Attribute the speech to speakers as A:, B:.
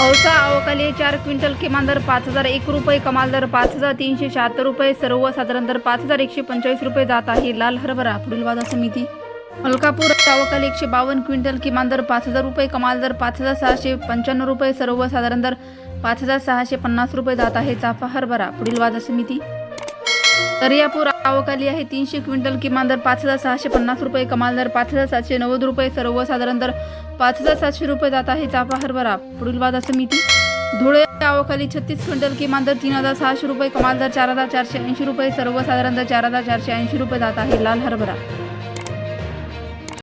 A: औसा अवकाली चार क्विंटल किमान दर पाच हजार एक रुपये कमाल दर पाच हजार तीनशे शहात्तर रुपये सर्वसाधारण दर पाच हजार एकशे पंचेचाळीस रुपये जात आहे. लाल हरभरा पुढील बाजार समिती मलकापूर अवकाली एकशे बावन्न क्विंटल किमान दर पाच हजार रुपये कमाल दर पाच हजार सहाशे पंच्याण्णव रुपये सर्वसाधारण दर पाच हजार सहाशे पन्नास रुपये जात आहे. चाफा हरभरा पुढील बाजार समिती दर्यापूर अवकाली आहे. तीनशे क्विंटल किमान दर पाच हजार सहाशे पन्नास रुपये कमाल दर पाच हजार सातशे नव्वद रुपये सर्वसाधारण दर पाच हजार सातशे रुपये जात आहे. चाफा हरभरा पुढील बाजार समिती. धुळे अवकाली छत्तीस क्विंटल किमान दर तीन हजार सहाशे रुपये कमाल दर चार हजार चारशे ऐंशी रुपये सर्वसाधारण दर चार हजार चारशे ऐंशी रुपये जात आहे. लाल हरभरा.